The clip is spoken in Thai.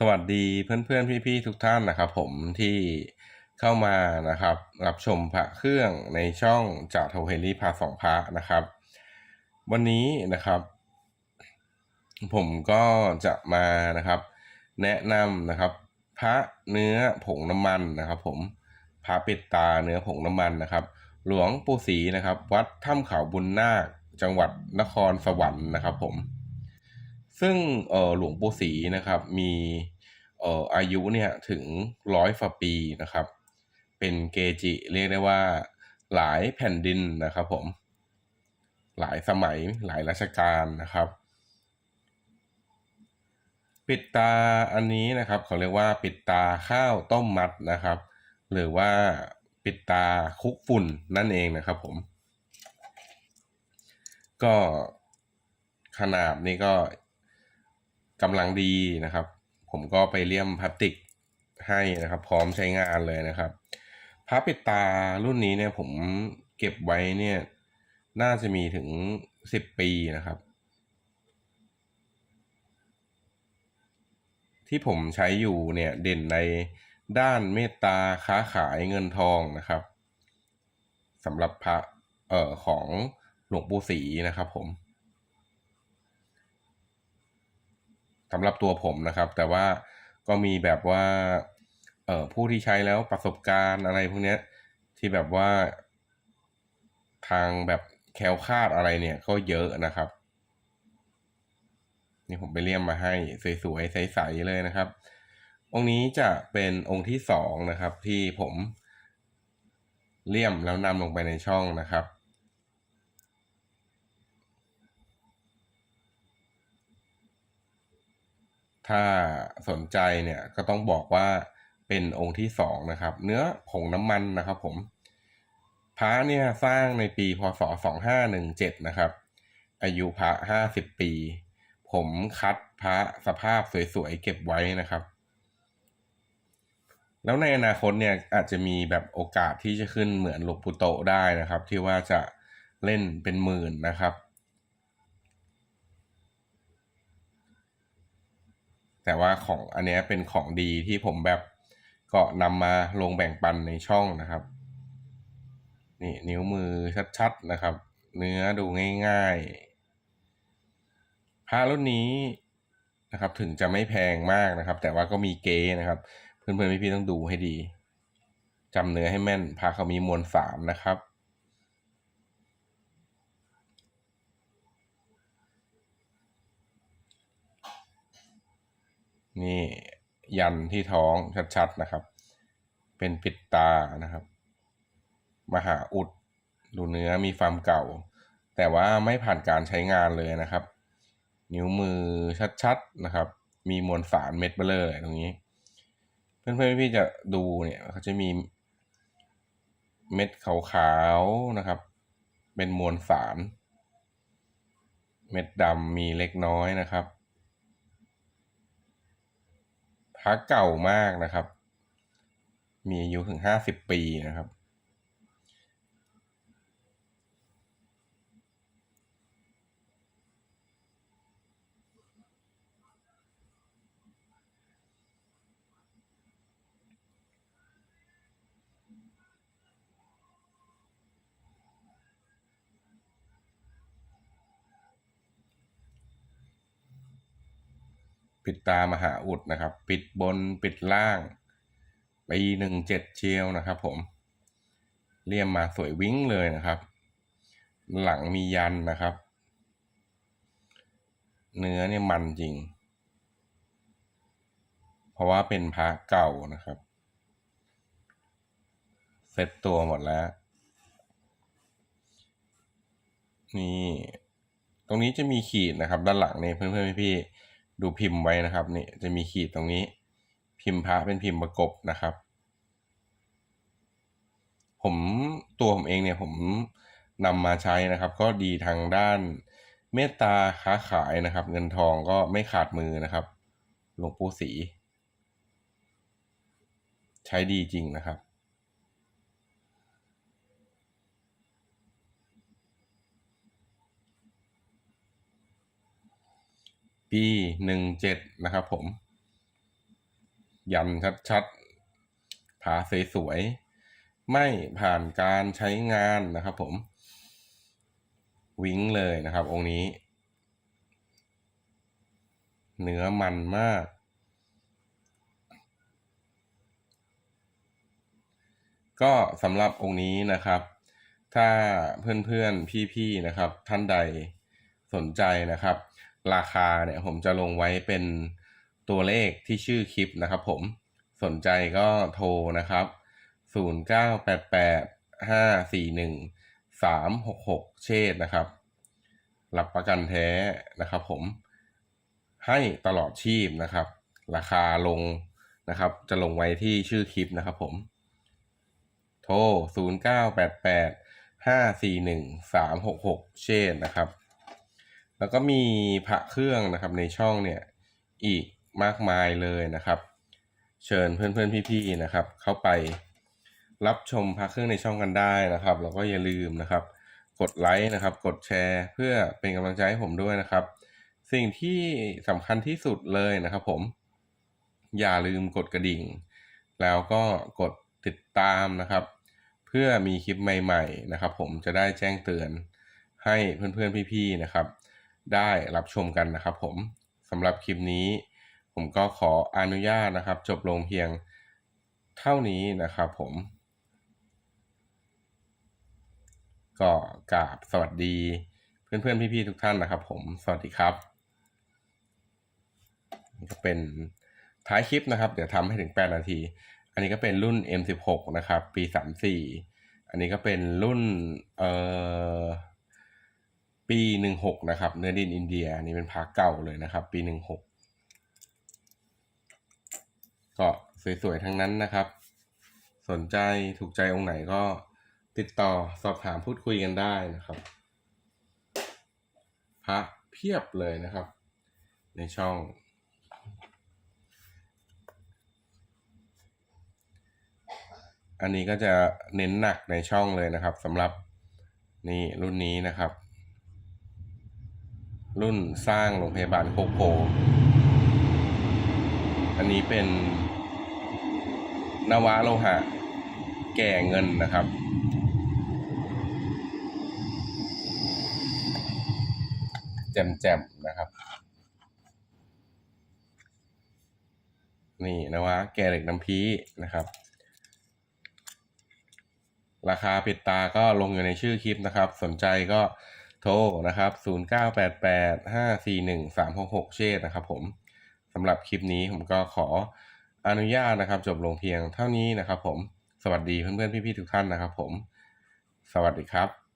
สวัสดีเพื่อนๆพี่ๆทุกท่านนะครับ ผมที่เข้ามานะครับ รับชมพระเครื่องในช่องจากทเฮลี่พาสองพระนะครับ วันนี้นะครับ ผมก็จะมานะครับ แนะนำนะครับ พระเนื้อผงน้ำมันนะครับ ผมพระปิดตาเนื้อผงน้ำมันนะครับ หลวงปู่ศรีนะครับ วัดถ้ำเขาบุญนาคจังหวัดนครสวรรค์นะครับ ผม ซึ่งหลวงปู่ศรีนะครับมีเอ่ออายุเนี่ยถึงร้อยฝ่าปีนะครับ เป็นเกจิเรียกได้ว่าหลายแผ่นดินนะครับผม หลายสมัยหลายรัชกาลนะครับ ปิดตาอันนี้นะครับเขาเรียกว่าปิดตาข้าวต้มมัดนะครับ หรือว่าปิดตาคุกฝุ่นนั่นเองนะครับผม ก็ขนาดนี้ก็ กำลังดีนะครับ ผมก็ไปเลี่ยมพลาสติกให้นะครับ พร้อมใช้งานเลยนะครับพระปิดตารุ่นนี้เนี่ยผมเก็บไว้เนี่ย น่าจะมีถึงสิบปีนะครับ ที่ผมใช้อยู่เนี่ยเด่นในด้านเมตตาค้าขายเงินทองนะครับสำหรับพระเอ่อของหลวงปู่ศรีนะครับผม สำหรับตัวผมนะครับ แต่ว่าก็มีแบบว่าเอ่อผู้ที่ใช้แล้วประสบการณ์อะไรพวกเนี้ยที่แบบว่า ทางแบบแคลคาดอะไรเนี่ยก็เยอะนะครับ นี่ผมไปเลี่ยมมาให้สวยๆใสๆเลยนะครับ องค์นี้จะเป็นองค์ที่สองนะครับ ที่ผมเลี่ยมแล้วนำลงไปในช่องนะครับ ถ้าสนใจเนี่ยก็ต้องบอกว่าเป็นองค์ที่สองนะครับ เนื้อผงน้ำมันนะครับผมพระเนี่ยสร้างในปีพศสองห้าหนึ่งเจ็ดนะครับ อายุพระห้าสิบปี ผมคัดพระสภาพสวยๆ เก็บไว้นะครับ แล้วในอนาคตเนี่ยอาจจะมีแบบโอกาสที่จะขึ้นเหมือนหลวงปู่โตได้นะครับ ที่ว่าจะเล่นเป็นหมื่นนะครับ แต่ว่าของอันนี้เป็นของดีที่ผมแบบก็นำมาลงแบ่งปันในช่องนะครับ นี่นิ้วมือชัดๆนะครับ เนื้อดูง่ายๆพระรุ่นนี้นะครับ ถึงจะไม่แพงมากนะครับ แต่ว่าก็มีเก๊นะครับ เพื่อนๆพี่ๆต้องดูให้ดีจำเนื้อให้แม่นพระเขามีมวลสามนะครับ นี่ยันที่ท้องชัดๆนะครับ เป็นปิดตานะครับ มหาอุดดูเนื้อมีความเก่า แต่ว่าไม่ผ่านการใช้งานเลยนะครับ นิ้วมือชัดๆนะครับ มีมวลสารเม็ดเบลอตรงนี้ เพื่อนๆพี่จะดูเนี่ยเขาจะมีเม็ดขาวๆนะครับ เป็นมวลสาร เม็ดดำมีเล็กน้อยนะครับพ ระเก่ามากนะครับ มีอายุถึงห้าสิบปีนะครับ ปิดตามหาอุดนะครับ ปิดบนปิดล่างปีหนึ่งเจ็ดเชียวนะครับผมเลี่ยมมาสวยวิ่งเลยนะครับ หลังมียันนะครับ เนื้อเนี่ยมันจริง เพราะว่าเป็นพระเก่านะครับเซ็ตตัวหมดแล้ว นี่ ตรงนี้จะมีขีดนะครับ ด้านหลังนี่เพื่อนๆพี่ๆ ดูพิมพ์ไว้นะครับนี่จะมีขีดตรงนี้ พิมพ์พระเป็นพิมพ์ประกบนะครับ ผมตัวผมเองเนี่ยผมนำมาใช้นะครับ ก็ดีทางด้านเมตตาค้าขายนะครับ เงินทองก็ไม่ขาดมือนะครับหลวงปู่ศรีใช้ดีจริงนะครับ ปี หนึ่งเจ็ดนะครับผมยันชัดๆผาสวยๆไม่ผ่านการใช้งานนะครับผม วิ้งเลยนะครับ องค์นี้ เนื้อมันมาก ก็สำหรับองค์นี้นะครับ ถ้าเพื่อนๆ พี่ๆ นะครับ ท่านใดสนใจนะครับ ราคาเนี่ยผมจะลงไว้เป็นตัวเลขที่ชื่อคลิปนะครับผมสนใจก็โทรนะครับ 0988-541-366 เชษนะครับ รับประกันแท้นะครับผมให้ตลอดชีพนะครับ ราคาลงนะครับ จะลงไว้ที่ชื่อคลิปนะครับผม โทร 0988-541-366 เชษนะครับ แล้วก็มีพระเครื่องนะครับในช่องเนี่ยอีกมากมายเลยนะครับ เชิญเพื่อนๆพี่ๆนะครับ เข้าไปรับชมพระเครื่องในช่องกันได้นะครับ แล้วก็อย่าลืมนะครับ กดไลค์นะครับ กดแชร์ เพื่อเป็นกำลังใจให้ผมด้วยนะครับ สิ่งที่สำคัญที่สุดเลยนะครับ ผม อย่าลืมกดกระดิ่ง แล้วก็กดติดตามนะครับ เพื่อมีคลิปใหม่ ๆนะครับ ผมจะได้แจ้งเตือนให้เพื่อนๆพี่ๆนะครับ ได้รับชมกันนะครับผมสำหรับคลิปนี้ ผมก็ขออนุญาตนะครับ จบลงเพียงเท่านี้นะครับผม ก็กราบสวัสดีเพื่อนๆ พี่ๆ ทุกท่านนะครับผม สวัสดีครับนี่ก็เป็นท้ายคลิปนะครับ เดี๋ยวทำให้ถึง 8 นาที อันนี้ก็เป็นรุ่น M16 นะครับ ปี 34 อันนี้ก็เป็นรุ่นเอ่อ ปี 16 นะครับ เนื้อดินอินเดียนนี้เป็นพาเก่าเลยนะครับ ปี 16 ก็สวยๆ ทั้งนั้นนะครับ สนใจถูกใจองค์ไหนก็ติดต่อสอบถามพูดคุยกันได้นะครับ พระเพียบเลยนะครับ ในช่อง อันนี้ก็จะเน้นหนักในช่องเลยนะครับสำหรับนี่รุ่นนี้นะครับ รุ่นสร้างโรงพยาบาลโคโพอันนี้เป็นนวะโลหะ แก่เงินนะครับ แจมๆนะครับ นี่นะวะแก่เหล็กน้ำพีนะครับ ราคาปิดตาก็ลงอยู่ในชื่อคลิปนะครับ สนใจก็ โทรนะครับ 0988-541-366 เชษนะครับผมสำหรับคลิปนี้ผมก็ขออนุญาตนะครับ จบลงเพียงเท่านี้นะครับผม สวัสดีเพื่อนๆพี่ๆทุกท่านนะครับผม สวัสดีครับ